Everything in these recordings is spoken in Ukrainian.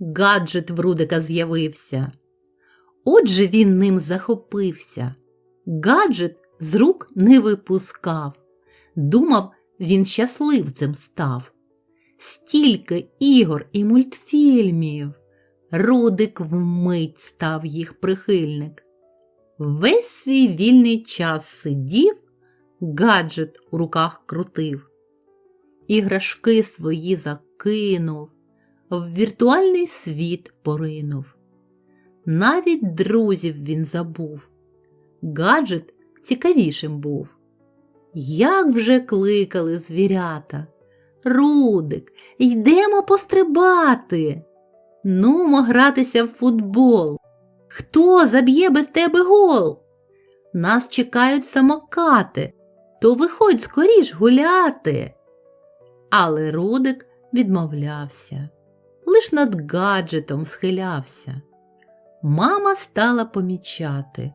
гаджет в Рудика з'явився. Отже він ним захопився. Гаджет з рук не випускав. Думав, він щасливцем став. Стільки ігор і мультфільмів. Рудик вмить став їх прихильник. Весь свій вільний час сидів, гаджет у руках крутив. Іграшки свої закинув, в віртуальний світ поринув. Навіть друзів він забув. Гаджет цікавішим був. Як вже кликали звірята. Рудик, йдемо пострибати. Нумо гратися в футбол. Хто заб'є без тебе гол? Нас чекають самокати, то виходь скоріш гуляти. Але Рудик відмовлявся, лиш над гаджетом схилявся. Мама стала помічати.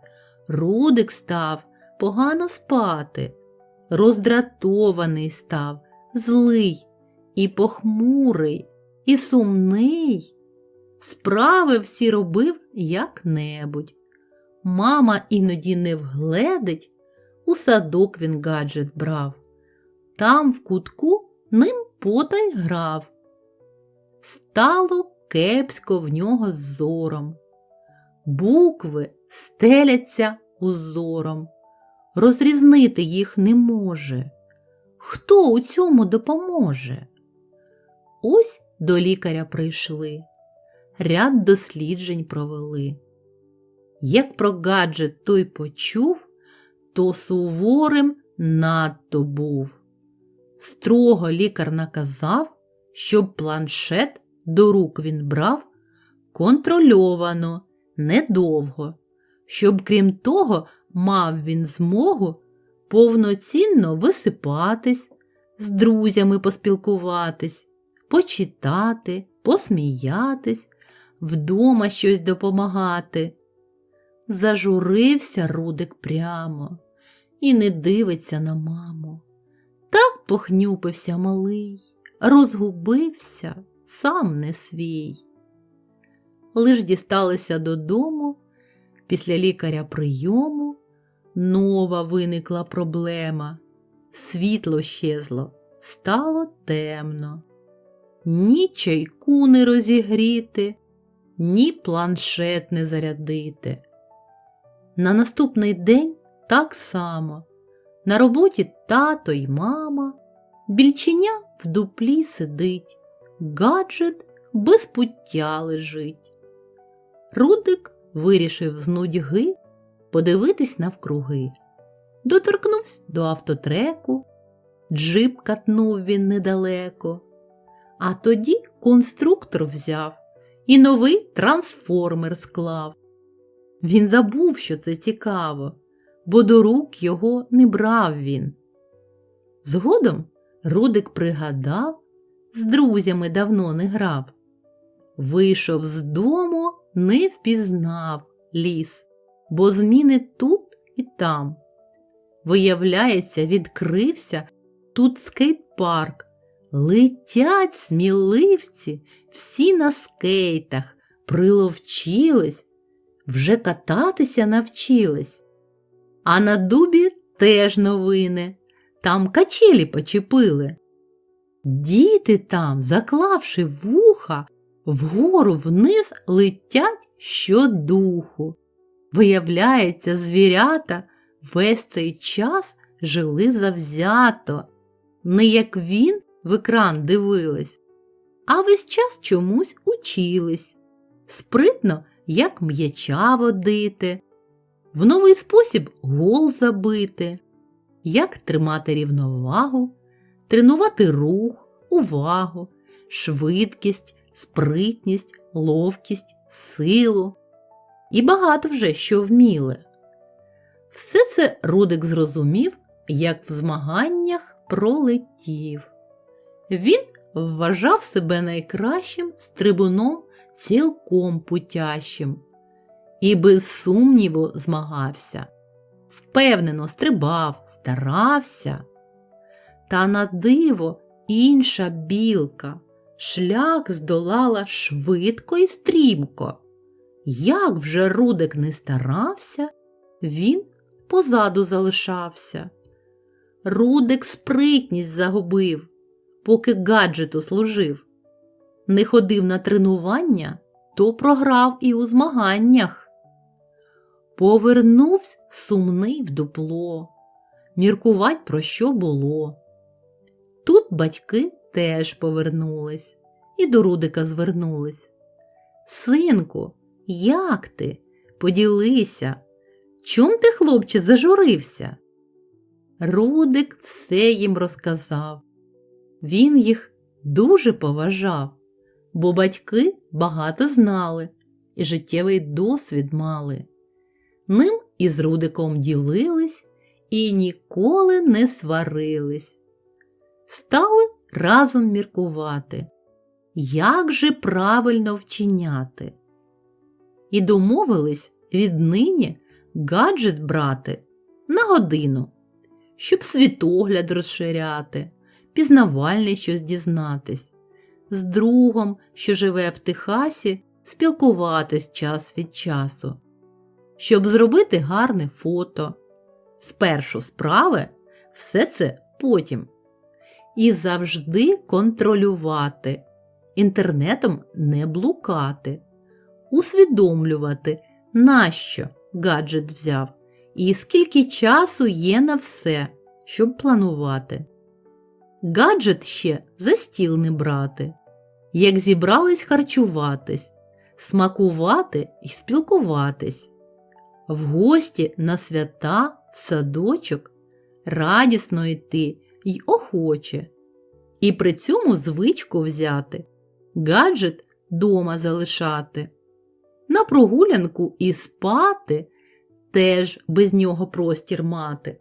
Рудик став погано спати, роздратований став, злий і похмурий, і сумний. Справи всі робив як-небудь. Мама іноді не вгледить, у садок він гаджет брав. Там в кутку ним потай грав. Стало кепсько в нього з зором. Букви стеляться узором, розрізнити їх не може. Хто у цьому допоможе? Ось до лікаря прийшли, ряд досліджень провели. Як про гаджет той почув, то суворим надто був. Строго лікар наказав, щоб планшет до рук він брав контрольовано, недовго, щоб крім того мав він змогу повноцінно висипатись, з друзями поспілкуватись, почитати, посміятись, вдома щось допомагати. Зажурився Рудик прямо і не дивиться на маму. Так похнюпився малий, розгубився сам не свій. Лиш дісталися додому, після лікаря прийому нова виникла проблема. Світло щезло, стало темно. Ні чайку не розігріти, ні планшет не зарядити. На наступний день так само. На роботі тато й мама, більченя в дуплі сидить, гаджет без пуття лежить. Рудик вирішив з нудьги подивитись навкруги. Доторкнувся до автотреку, джип катнув він недалеко. А тоді конструктор взяв і новий трансформер склав. Він забув, що це цікаво, бо до рук його не брав він. Згодом Рудик пригадав, з друзями давно не грав. Вийшов з дому, не впізнав ліс, бо зміни тут і там. Виявляється, відкрився тут скейт-парк. Летять сміливці, всі на скейтах, приловчились, вже кататися навчились. А на дубі теж новини, там качелі почепили. Діти там, заклавши вуха, вгору вниз летять щодуху. Виявляється, звірята весь цей час жили завзято, не як він в екран дивились, а весь час чомусь учились. Спритно, як м'яча водити, в новий спосіб гол забити, як тримати рівновагу, тренувати рух, увагу, швидкість, спритність, ловкість, силу. І багато вже що вміли. Все це Рудик зрозумів, як в змаганнях пролетів. Він вважав себе найкращим стрибуном цілком путящим і без сумніву змагався, впевнено стрибав, старався. Та на диво інша білка шлях здолала швидко і стрімко. Як вже Рудик не старався, він позаду залишався. Рудик спритність загубив, поки гаджету служив. Не ходив на тренування, то програв і у змаганнях. Повернувся сумний в дупло, міркувать про що було. Тут батьки теж повернулись і до Рудика звернулись. Синку, як ти? Поділися, чом ти, хлопче, зажурився? Рудик все їм розказав. Він їх дуже поважав, бо батьки багато знали і життєвий досвід мали. Ним із Рудиком ділились і ніколи не сварились. Стали разом міркувати, як же правильно вчиняти. І домовились віднині гаджет брати на годину, щоб світогляд розширяти, пізнавальне щось дізнатись, з другом, що живе в Техасі, спілкуватись час від часу, щоб зробити гарне фото. Спершу справи, все це потім. І завжди контролювати, інтернетом не блукати, усвідомлювати, нащо гаджет взяв, і скільки часу є на все, щоб планувати. Гаджет ще за стіл не брати, як зібрались харчуватись, смакувати і спілкуватись, в гості на свята, в садочок, радісно йти й охоче, і при цьому звичку взяти, гаджет дома залишати, на прогулянку і спати, теж без нього простір мати,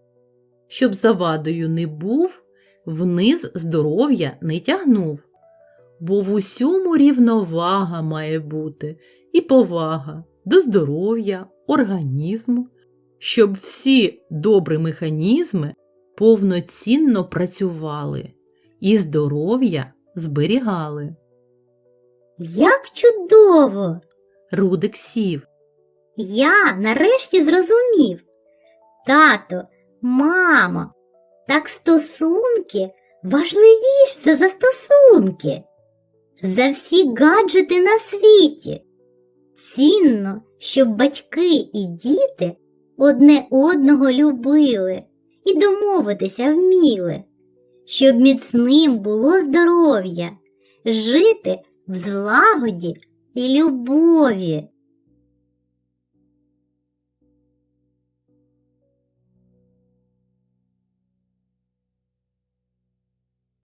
щоб завадою не був, вниз здоров'я не тягнув, бо в усьому рівновага має бути і повага до здоров'я, організму, щоб всі добрі механізми повноцінно працювали і здоров'я зберігали. Як чудово! Рудик сів. Я нарешті зрозумів. Тато, мамо, так стосунки важливіше за стосунки, за всі гаджети на світі. Цінно, щоб батьки і діти одне одного любили і домовитися вміли, щоб міцним було здоров'я, жити в злагоді і любові.